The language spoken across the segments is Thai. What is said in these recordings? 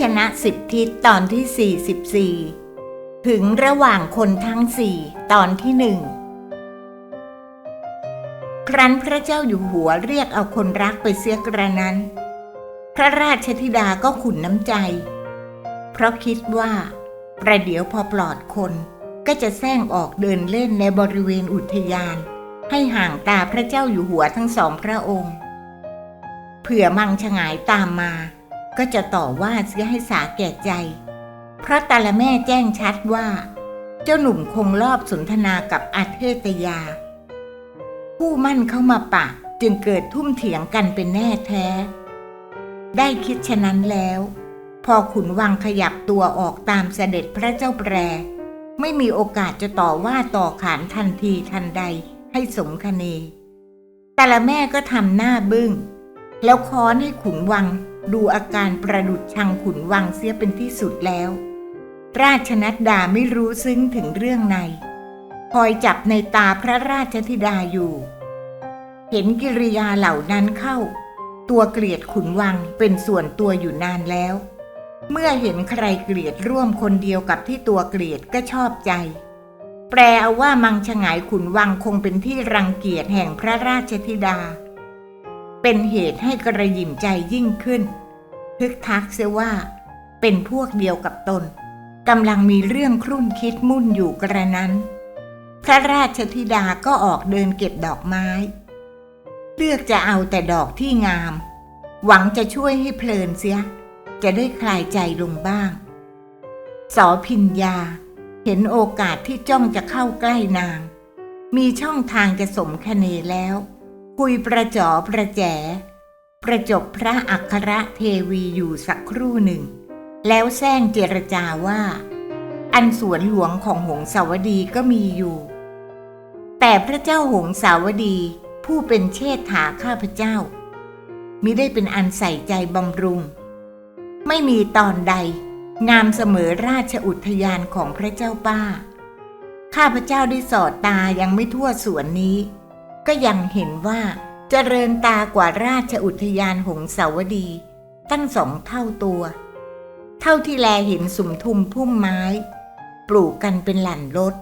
ชนะสิบทิศตอนที่ 44 ถึงระหว่างคนทั้งสี่ตอนที่หนึ่งครั้นพระเจ้าอยู่หัวเรียกเอาคนรักไปเสียกระนั้น พระราชธิดาก็ขุนน้ำใจ เพราะคิดว่าประเดี๋ยวพอปลอดคนก็จะแซงออกเดินเล่นในบริเวณอุทยาน ให้ห่างตาพระเจ้าอยู่หัวทั้งสองพระองค์ เผื่อมังฉงายตามมา ก็จะต่อว่าเสียให้สาแก่ใจ เพราะตาละแม่แจ้งชัดว่า เจ้าหนุ่มคงรอบสนทนากับอาเทตยา ผู้มั่นเข้ามาปะจึงเกิดทุ่มเถียงกันเป็นแน่แท้ ได้คิดฉะนั้นแล้ว พอขุนวังขยับตัวออกตามเสด็จพระเจ้าแปร ไม่มีโอกาสจะต่อว่าต่อขานทันทีทันใดให้สมคเนแต่ละแม่ก็ทำหน้าบึง้ง แล้วค้อนให้ขุนวัง ดูอาการประดุดชังขุนวังเสียเป็นที่สุดแล้ว ราชนัดดาไม่รู้ซึ้งถึงเรื่องใน คอยจับในตาพระราชธิดาอยู่ เห็นกิริยาเหล่านั้นเข้า ตัวเกลียดขุนวังเป็นส่วนตัวอยู่นานแล้ว เมื่อเห็นใครเกลียดร่วมคนเดียวกับที่ตัวเกลียดก็ชอบใจ แปลเอาว่ามังฉงายขุนวังคงเป็นที่รังเกียจแห่งพระราชธิดา เป็นเหตุให้กระยิมใจยิ่งขึ้นพึกทักเสียว่า เป็นพวกเดียวกับตนกำลังมีเรื่องครุ่นคิดมุ่นอยู่กระนั้น พระราชธิดาก็ออกเดินเก็บดอกไม้ เลือกจะเอาแต่ดอกที่งาม หวังจะช่วยให้เพลินเสีย จะได้คลายใจลงบ้าง สอพิญญาเห็นโอกาสที่จ้องจะเข้าใกล้นาง มีช่องทางจะสมคเนแล้ว คุยประจอประแจ ประจบพระอัครเทวีอยู่สักครู่หนึ่ง แล้วแซงเจรจาว่า อันสวนหลวงของหงสาวดีก็มีอยู่ แต่พระเจ้าหงสาวดีผู้เป็นเชษฐาข้าพเจ้ามิได้เป็นอันใส่ใจบำรุง ไม่มีตอนใด งามเสมอราชอุทยานของพระเจ้าป้า ข้าพเจ้าได้สอดตายังไม่ทั่วสวนนี้ ก็ยังเห็นว่าเจริญตากว่าราชอุทยานหงสาวดี ตั้งสองเท่าตัว เท่าที่แลเห็นสุมทุมพุ่มไม้ ปลูกกันเป็นหลั่นรถ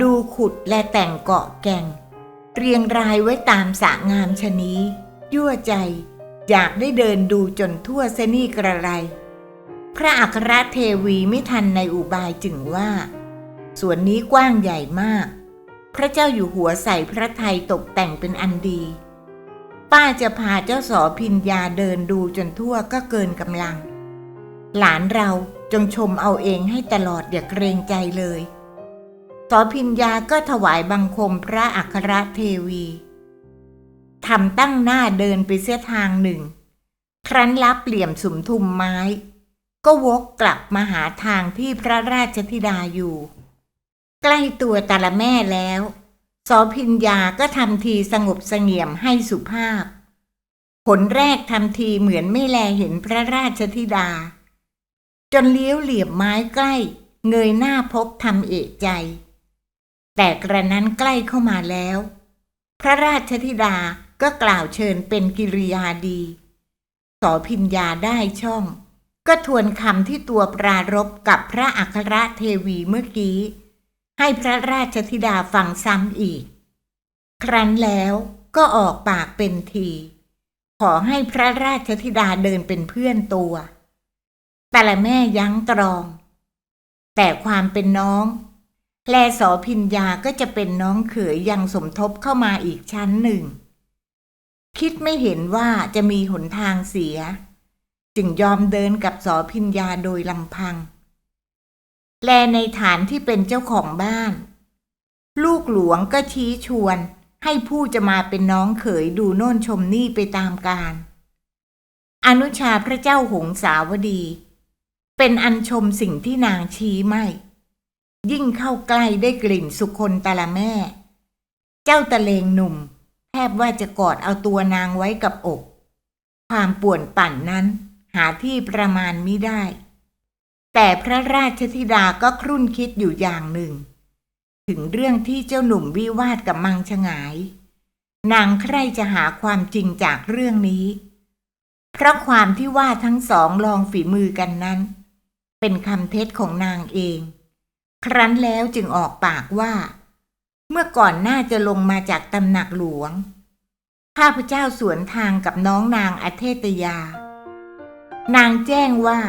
ดูขุดและแต่งเกาะแก่ง เรียงรายไว้ตามสระงามชนี้ ยั่วใจ อยากได้เดินดูจนทั่วเสนี่กระไร พระอัครเทวีไม่ทันในอุบายจึงว่า สวนนี้กว้างใหญ่มาก พระเจ้าอยู่หัวใส่พระไทยตกแต่งเป็นอันดี ป้าจะพาเจ้าสอพิญญาเดินดูจนทั่วก็เกินกำลัง หลานเราจงชมเอาเองให้ตลอดอย่าเกรงใจเลย สอพิญญาก็ถวายบังคมพระอัครเทวีทำตั้งหน้าเดินไปเสียทางหนึ่ง ครั้นรับเหลี่ยมสุมทุมไม้ ก็วกกลับมาหาทางที่พระราชธิดาอยู่ ใกล้ตัวตาละแม่แล้วสอพิญญาก็ทำทีสงบเสงี่ยมให้สุภาพ ผลแรกทำทีเหมือนไม่แลเห็นพระราชธิดา จนเลี้ยวเหลี่ยมไม้ใกล้ เงยหน้าพบทำเอกใจ แต่กระนั้นใกล้เข้ามาแล้ว พระราชธิดาก็กล่าวเชิญเป็นกิริยาดีสอพิญญาได้ช่อง ก็ทวนคำที่ตัวปรารบกับพระอัครเทวีเมื่อกี้ ให้พระราชธิดาฟังซ้ำอีก ครั้นแล้วก็ออกปากเป็นที ขอให้พระราชธิดาเดินเป็นเพื่อนตัว แต่ละแม่ยั้งตรอง แต่ความเป็นน้อง แลสอพิญญาก็จะเป็นน้องเขยยังสมทบเข้ามาอีกชั้นหนึ่ง คิดไม่เห็นว่าจะมีหนทางเสีย จึงยอมเดินกับสอพิญญาโดยลำพัง แลในฐานที่เป็นเจ้าของบ้าน ลูกหลวงก็ชี้ชวนให้ผู้จะมาเป็นน้องเขยดูโน่นชมนี่ไปตามการ อนุชาพระเจ้าหงสาวดี เป็นอันชมสิ่งที่นางชี้ไม่ ยิ่งเข้าใกล้ได้กลิ่นสุคนตะละแม่ เจ้าตะเลงหนุ่ม แทบว่าจะกอดเอาตัวนางไว้กับอก ความป่วนปั่นนั้นหาที่ประมาณมิได้ แต่พระราชธิดาก็ครุ่นคิดอยู่อย่างหนึ่ง ถึงเรื่องที่เจ้าหนุ่มวิวาทกับมังฉงาย นางใคร่จะหาความจริงจากเรื่องนี้ เพราะความที่ว่าทั้งสองลองฝีมือกันนั้น เป็นคำเท็จของนางเอง ครั้นแล้วจึงออกปากว่า เมื่อก่อนน่าจะลงมาจากตำหนักหลวงข้าพเจ้าสวนทางกับน้องนางอเทตยา นางแจ้งว่า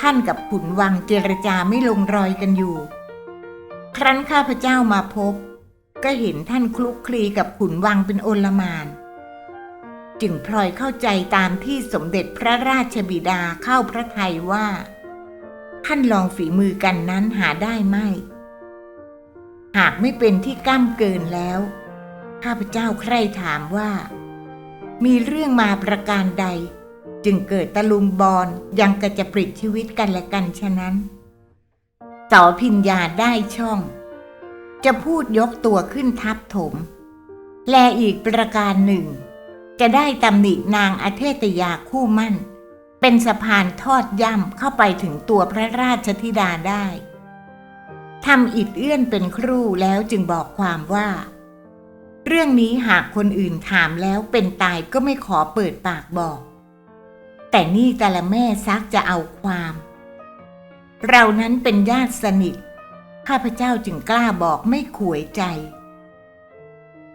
ท่านกับขุนวังเจรจาไม่ลงรอยกันอยู่ ครั้นข้าพเจ้ามาพบ ก็เห็นท่านคลุกคลีกับขุนวังเป็นโอลมาน จึงพลอยเข้าใจตามที่สมเด็จพระราชบิดาเข้าพระทัยว่า ท่านลองฝีมือกันนั้นหาได้ไหม หากไม่เป็นที่ก้ำเกินแล้ว ข้าพเจ้าใคร่ถามว่า มีเรื่องมาประการใด จึงเกิดตะลุมบอลยังกระจะปลิดชีวิตกันและกันฉะนั้นสอพิญญาได้ช่อง จะพูดยกตัวขึ้นทับถม และอีกประการหนึ่ง จะได้ตำหนินางอเทตยาคู่มั่น เป็นสะพานทอดย่ำเข้าไปถึงตัวพระราชธิดาได้ทำอิดเอื้อนเป็นครู่แล้วจึงบอกความว่า เรื่องนี้หากคนอื่นถามแล้วเป็นตายก็ไม่ขอเปิดปากบอก แต่นี่แต่ละแม่ซักจะเอาความ เรานั้นเป็นญาติสนิท ข้าพเจ้าจึงกล้าบอกไม่ขวยใจ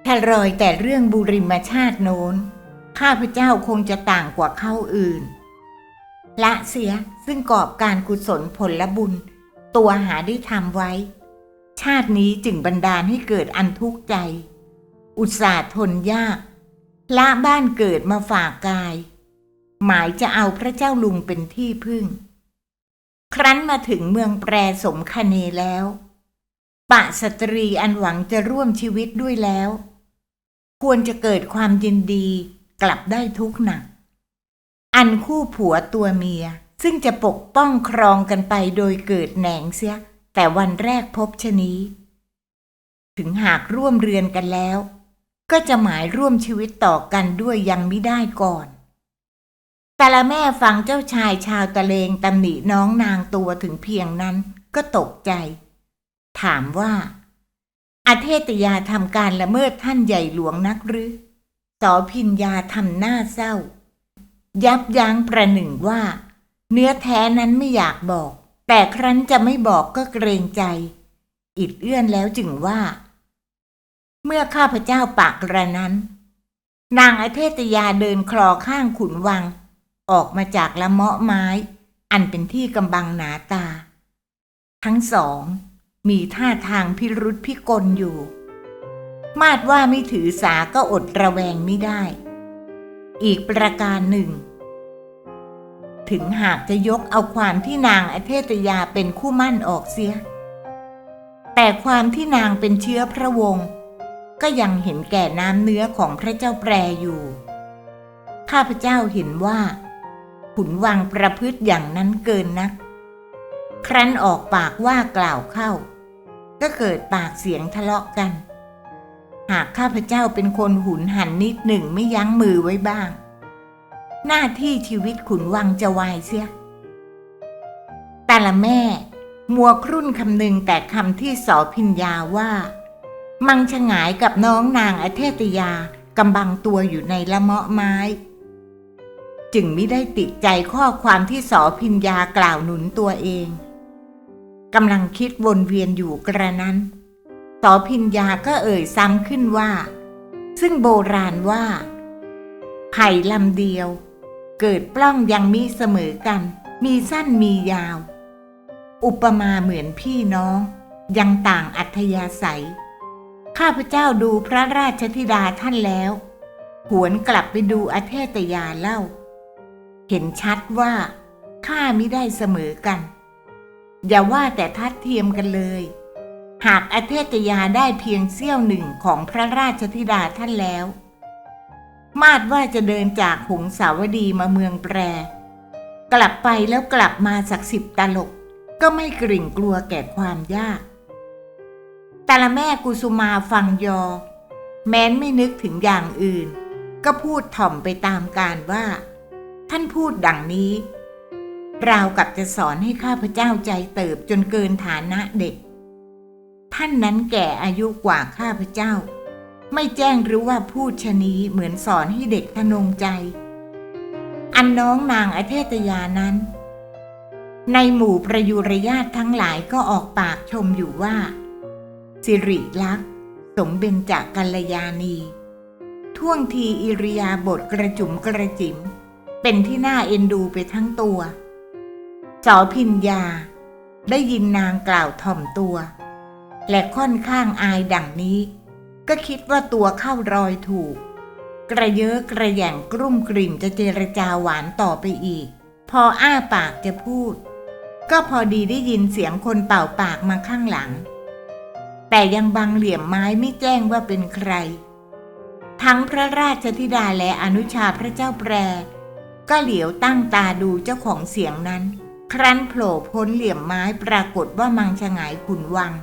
ถ้ารอยแต่เรื่องบุริมชาติโน้น ข้าพเจ้าคงจะต่างกว่าเข้าอื่น ละเสียซึ่งกอบการกุศลผลลบุญ ตัวหาได้ทำไว้ ชาตินี้จึงบันดาลให้เกิดอันทุกข์ใจ อุตส่าห์ทนยาก ละบ้านเกิดมาฝากกาย หมายจะเอาพระเจ้าลุงเป็นที่พึ่ง ครั้นมาถึงเมืองแปรสมคเนแล้ว ปะสตรีอันหวังจะร่วมชีวิตด้วยแล้ว ควรจะเกิดความยินดีกลับได้ทุกหนัก อันคู่ผัวตัวเมีย ซึ่งจะปกป้องครองกันไปโดยเกิดแหนงเสีย แต่วันแรกพบชะนี้ ถึงหากร่วมเรือนกันแล้ว ก็จะหมายร่วมชีวิตต่อกันด้วยยังไม่ได้ก่อน แต่ละแม่ฟังเจ้าชายชาวตะเลงตำหนิน้องนางตัวถึงเพียงนั้นก็ตกใจ ถามว่า อาเทตยาทำการละเมิดท่านใหญ่หลวงนักหรือสอพินยาทำหน้าเศร้า ยับยั้งประหนึ่งว่า เนื้อแท้นั้นไม่อยากบอก แต่ครั้นจะไม่บอกก็เกรงใจ อิดเอื้อนแล้วจึงว่า เมื่อข้าพเจ้าปากระนั้น นางอเทตยาเดินคลอข้างขุนวัง ออกมาจากละเมาะไม้ อันเป็นที่กำบังหนาตา ทั้งสอง มีท่าทางพิรุษพิกลอยู่ มาดว่าไม่ถือสาก็อดระแวงไม่ได้ อีกประการหนึ่ง ถึงหากจะยกเอาความที่นางอเทตยาเป็นคู่มั่นออกเสีย แต่ความที่นางเป็นเชื้อพระวงศ์ก็ยังเห็นแก่น้ำเนื้อของพระเจ้าแปรอยู่ ข้าพเจ้าเห็นว่า ขุนวังประพฤติอย่างนั้นเกินนัก ครั้นออกปากว่ากล่าวเข้า ก็เกิดปากเสียงทะเลาะกัน หากข้าพเจ้าเป็นคนหุนหันนิดหนึ่งไม่ยั้งมือไว้บ้าง หน้าที่ชีวิตขุนวังจะวายเสีย แต่ละแม่มัวครุ่นคำนึงแต่คำที่สอพิญญาว่า มังชงายกับน้องนางอเทตยากำบังตัวอยู่ในละเมาะไม้ จึงไม่ได้ติดใจข้อความที่สอพิญญากล่าวหนุนตัวเองกำลังคิดวนเวียนอยู่กระนั้นสอพิญญาก็เอ่ยซ้ำขึ้นว่า ซึ่งโบราณว่า ไผ่ลำเดียว เกิดปล้องยังมิเสมอกัน มีสั้นมียาว อุปมาเหมือนพี่น้อง ยังต่างอัธยาศัย ข้าพเจ้าดูพระราชธิดาท่านแล้ว หวนกลับไปดูอเทตยาเล่า เห็นชัดว่าข้ามิได้เสมอกัน อย่าว่าแต่ทัดเทียมกันเลย หากอเทตยาได้เพียงเสี้ยวหนึ่งของพระราชธิดาท่านแล้ว มาดว่าจะเดินจากหงสาวดีมาเมืองแปร กลับไปแล้วกลับมาสักสิบตลก ก็ไม่กริ่งกลัวแก่ความยากแต่ละแม่กุสุมาฟังยอ แม้นไม่นึกถึงอย่างอื่น ก็พูดถ่อมไปตามการว่า ท่านพูดดังนี้ ราวกับจะสอนให้ข้าพเจ้าใจเติบจนเกินฐานะเด็ก ท่านนั้นแก่อายุกว่าข้าพเจ้า ไม่แจ้งรู้ว่าพูดชะนี้เหมือนสอนให้เด็กทะนงใจ อันน้องนางอเทตยานั้น ในหมู่ประยุรญาตทั้งหลายก็ออกปากชมอยู่ว่า สิริลักษ์สมเบ็นจากกัลยาณี ท่วงทีอิริยาบถกระจุมกระจิ๋ม เป็นที่น่าเอ็นดูไปทั้งตัวสอพิญญาได้ยินนางกล่าวถ่อมตัว และค่อนข้างอายดังนี้ ก็คิดว่าตัวเข้ารอยถูก กระเยอะกระแหย่งกรุ่มกริ่มจะเจรจาหวานต่อไปอีก พออ้าปากจะพูด ก็พอดีได้ยินเสียงคนเป่าปากมาข้างหลัง แต่ยังบังเหลี่ยมไม้ไม่แจ้งว่าเป็นใคร ทั้งพระราชธิดาและอนุชาพระเจ้าแปร ก็เหลียวตั้งตาดูเจ้าของเสียงนั้น ครั้นโผล่พ้นเหลี่ยมไม้ปรากฏว่ามังฉงายขุนวัง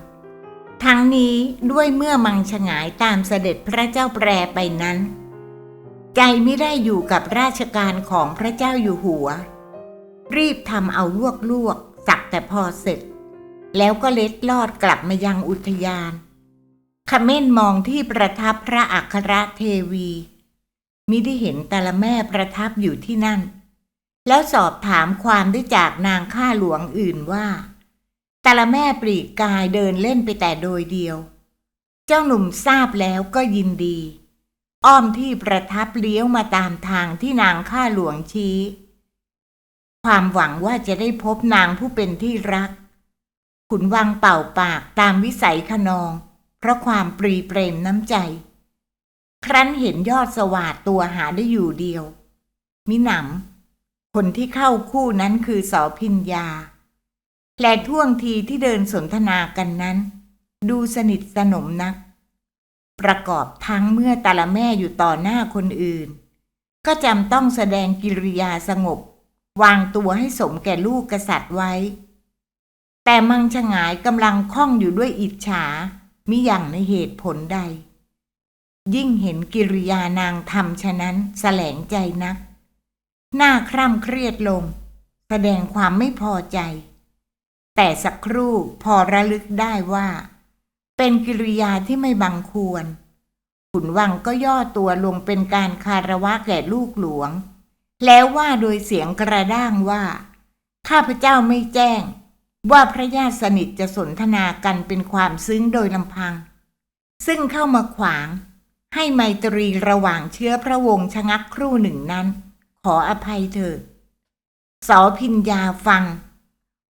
ทั้งนี้ด้วยเมื่อมังฉงายตามเสด็จพระเจ้าแปรไปนั้น ใจไม่ได้อยู่กับราชการของพระเจ้าอยู่หัว รีบทำเอาลวกลวกสักแต่พอเสร็จ แล้วก็เล็ดลอดกลับมายังอุทยานขม้นมองที่ประทับพระอัครเทวี มิได้เห็นแต่ละแม่ประทับอยู่ที่นั่น แล้วสอบถามความได้จากนางข้าหลวงอื่นว่า แต่ละแม่ปลีกกายเดินเล่นไปแต่โดยเดียว เจ้าหนุ่มทราบแล้วก็ยินดี อ้อมที่ประทับเลี้ยวมาตามทางที่นางข้าหลวงชี้ ความหวังว่าจะได้พบนางผู้เป็นที่รัก ขุนวังเป่าปากตามวิสัยขนอง เพราะความปรีเปรมน้ำใจ ครั้นเห็นยอดสวาดตัวหาได้อยู่เดียว มิหนำคนที่เข้าคู่นั้นคือสอพิญญา และท่วงทีที่เดินสนทนากันนั้น ดูสนิทสนมนัก ประกอบทั้งเมื่อต่ละแม่อยู่ต่อหน้าคนอื่น ก็จำต้องแสดงกิริยาสงบ วางตัวให้สมแก่ลูกกษัตริย์ไว้ แต่มังฉงายกำลังคล้องอยู่ด้วยอิจฉามิอย่างในเหตุผลใด ยิ่งเห็นกิริยานางทำฉะนั้นแสลงใจนัก หน้าคร่ำเครียดลง แสดงความไม่พอใจ แต่สักครู่พอระลึกได้ว่า เป็นกิริยาที่ไม่บังควร ขุนวังก็ย่อตัวลงเป็นการคารวะแก่ลูกหลวง แล้วว่าโดยเสียงกระด้างว่า ข้าพเจ้าไม่แจ้ง ว่าพระญาติสนิทจะสนทนากันเป็นความซึ้งโดยลำพัง ซึ่งเข้ามาขวาง ให้ไมตรีระหว่างเชื้อพระวงศ์ชะงักครู่หนึ่งนั้น ขออภัยเถิดสอพิญญาฟัง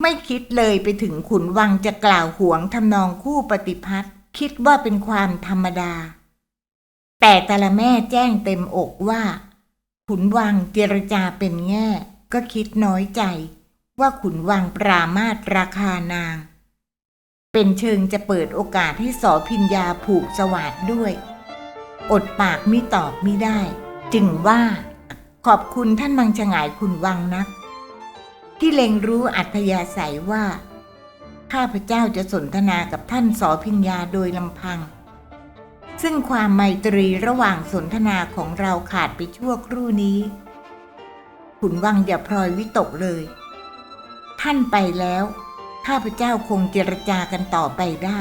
ไม่คิดเลยไปถึงขุนวังจะกล่าวหวงทำนองคู่ปฏิพัทธ์คิดว่าเป็นความธรรมดา แต่แต่ละแม่แจ้งเต็มอกว่า ขุนวังเจรจาเป็นแง่ ก็คิดน้อยใจ ว่าขุนวังปรามาตราคานาง เป็นเชิงจะเปิดโอกาสให้สอพิญญาผูกสวัสดด้วย อดปากมิตอบมิได้ จึงว่าขอบคุณท่านมังฉงายขุนวังนัก ที่เล็งรู้อัธยาศัยว่า ข้าพเจ้าจะสนทนากับท่านสอพิญญาโดยลำพัง ซึ่งความไมตรีระหว่างสนทนาของเราขาดไปชั่วครู่นี้ ขุนวังอย่าพลอยวิตกเลย ท่านไปแล้ว ข้าพเจ้าคงเจรจากันต่อไปได้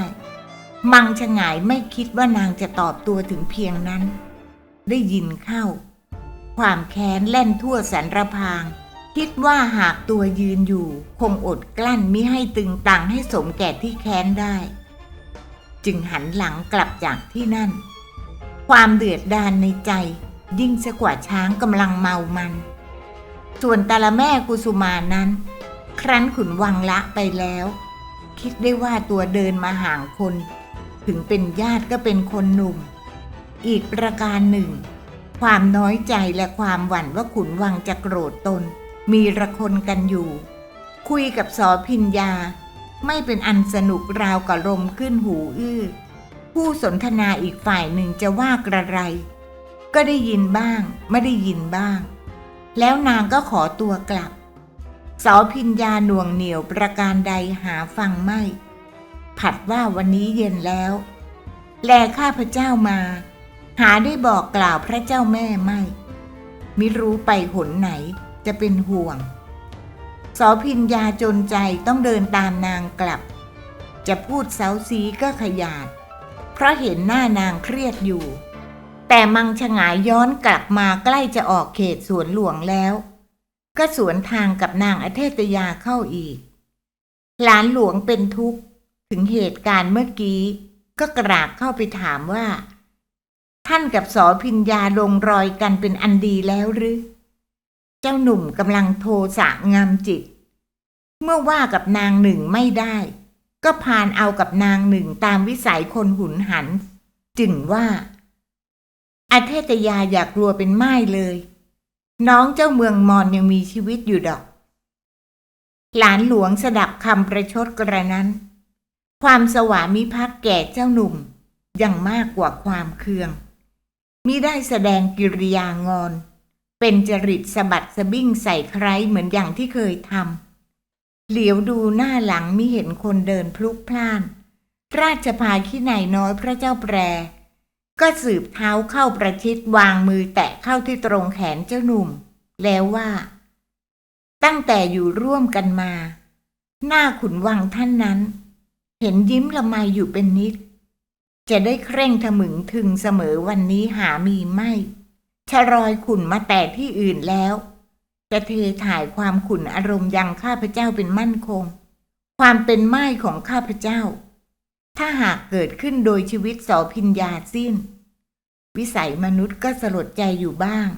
มังฉงายไม่คิดว่านางจะตอบตัวถึงเพียงนั้น ได้ยินเข้า ความแค้นแล่นทั่วแสนระพาง คิดว่าหากตัวยืนอยู่ คงอดกลั้นมิให้ตึงตังให้สมแก่ที่แค้นได้ จึงหันหลังกลับจากที่นั่น ความเดือดดานในใจ ยิ่งสกว่าช้างกำลังเมามัน ส่วนต่ละแม่กุสุมานั้น ครั้นขุนวังละไปแล้ว คิดได้ว่าตัวเดินมาห่างคน ถึงเป็นญาติก็เป็นคนหนุ่ม อีกประการหนึ่ง ความน้อยใจและความหวั่นว่าขุนวังจะโกรธตน มีระคนกันอยู่ คุยกับสอพิญญา ไม่เป็นอันสนุกราวกับลมขึ้นหูอื้อ ผู้สนทนาอีกฝ่ายหนึ่งจะว่ากระไร ก็ได้ยินบ้าง ไม่ได้ยินบ้าง แล้วนางก็ขอตัวกลับสอพิญญาหน่วงเหนียวประการใดหาฟังไม่ ผัดว่าวันนี้เย็นแล้ว แลข้าพเจ้ามา หาได้บอกกล่าวพระเจ้าแม่ไม่มิรู้ไปหนไหนจะเป็นห่วงสอพิญญาจนใจต้องเดินตามนางกลับ จะพูดเซาซีก็ขยาด เพราะเห็นหน้านางเครียดอยู่ แต่มังฉงายย้อนกลับมาใกล้จะออกเขตสวนหลวงแล้ว ก็สวนทางกับนางอเทตยาเข้าอีก หลานหลวงเป็นทุกข์ ถึงเหตุการณ์เมื่อกี้ ก็กราบเข้าไปถามว่า ท่านกับสอพิญญาลงรอยกันเป็นอันดีแล้วหรือ เจ้าหนุ่มกำลังโทสะงามจิต เมื่อว่ากับนางหนึ่งไม่ได้ ก็พานเอากับนางหนึ่งตามวิสัยคนหุนหัน จึงว่าอาเทตยาอยากกลัวเป็นไม้เลย น้องเจ้าเมืองมอนยังมีชีวิตอยู่ดอก หลานหลวงสดับคำประชดกระนั้น ความสวามิภักดิ์แก่เจ้าหนุ่มยังมากกว่าความเคืองมิได้แสดงกิริยางอน เป็นจริตสะบัดสะบิ้งใส่ใครเหมือนอย่างที่เคยทำเหลียวดูหน้าหลังมิเห็นคนเดินพลุกพล่าน ราชพาขี้ไหนน้อยพระเจ้าแปร ก็สืบเท้าเข้าประชิดวางมือแตะเข้าที่ตรงแขนเจ้าหนุ่ม แล้วว่า ตั้งแต่อยู่ร่วมกันมา หน้าขุนวังท่านนั้น เห็นยิ้มละไมอยู่เป็นนิด จะได้เคร่งทะมึงถึงเสมอวันนี้หามีไม่ชะรอยขุนมาแต่ที่อื่นแล้ว จะเทถ่ายความขุนอารมณ์ยังข้าพเจ้าเป็นมั่นคง ความเป็นไม้ของข้าพเจ้า ถ้าหากเกิดขึ้นโดยชีวิตสอพิญญาสิ้น วิสัยมนุษย์ก็สลดใจอยู่บ้าง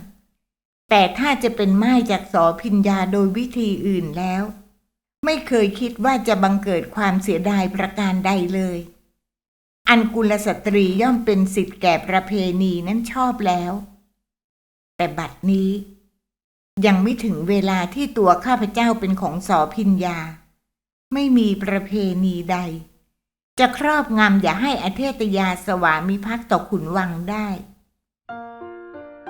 แต่ถ้าจะเป็นไม้จากสอพิญญาโดยวิธีอื่นแล้ว ไม่เคยคิดว่าจะบังเกิดความเสียดายประการใดเลย อันกุลสตรีย่อมเป็นสิทธิ์แก่ประเพณีนั้นชอบแล้ว แต่บัดนี้ ยังไม่ถึงเวลาที่ตัวข้าพเจ้าเป็นของสอพิญญา ไม่มีประเพณีใด จะครอบงำอย่าให้อเทตยาสวามิภักต์ต่อขุนวังได้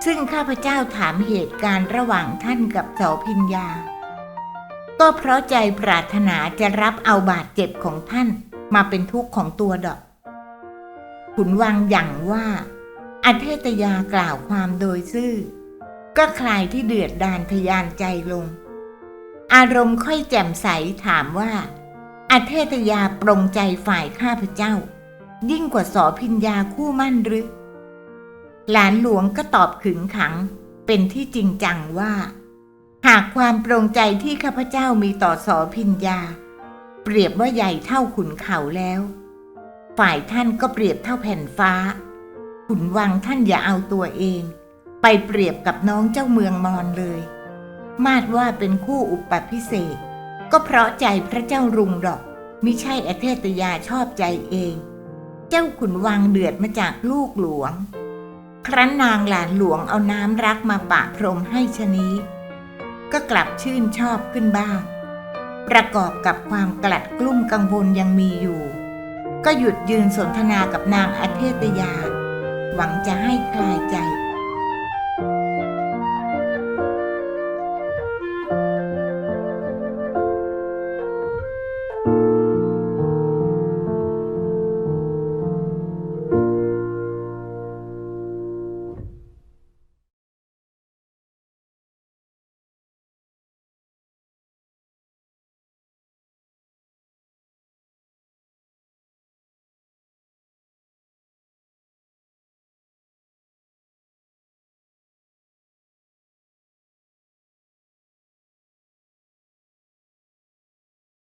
ซึ่งข้าพเจ้าถามเหตุการณ์ระหว่างท่านกับสอพิญญา ก็เพราะใจปรารถนาจะรับเอาบาดเจ็บของท่านมาเป็นทุกข์ของตัวดอก ขุนวังอย่างว่าอเทตยากล่าวความโดยซื่อ ก็คลายที่เดือดดานทยานใจลง อารมณ์ค่อยแจ่มใสถามว่าอเทตยาปรงใจฝ่ายข้าพเจ้า ยิ่งกว่าสอพิญญาคู่มั่นหรือ หลานหลวงก็ตอบขึงขังเป็นที่จริงจังว่า หากความปรงใจที่ข้าพเจ้ามีต่อสอพิญญา เปรียบว่าใหญ่เท่าขุนเขาแล้ว ฝ่ายท่านก็เปรียบเท่าแผ่นฟ้า ขุนวังท่านอย่าเอาตัวเอง ไปเปรียบกับน้องเจ้าเมืองมอนเลย มาดว่าเป็นคู่อุปพิเศษ ก็เพราะใจพระเจ้ารุงดอกมิใช่อเทตยาชอบใจเอง เจ้าขุนวังเดือดมาจากลูกหลวง ครั้นนางหลานหลวงเอาน้ำรักมาปะพรมให้ชนี้ ก็กลับชื่นชอบขึ้นบ้าง ประกอบกับความกลัดกลุ้มกังวลยังมีอยู่ ก็หยุดยืนสนทนากับนางอเทตยา หวังจะให้คลายใจ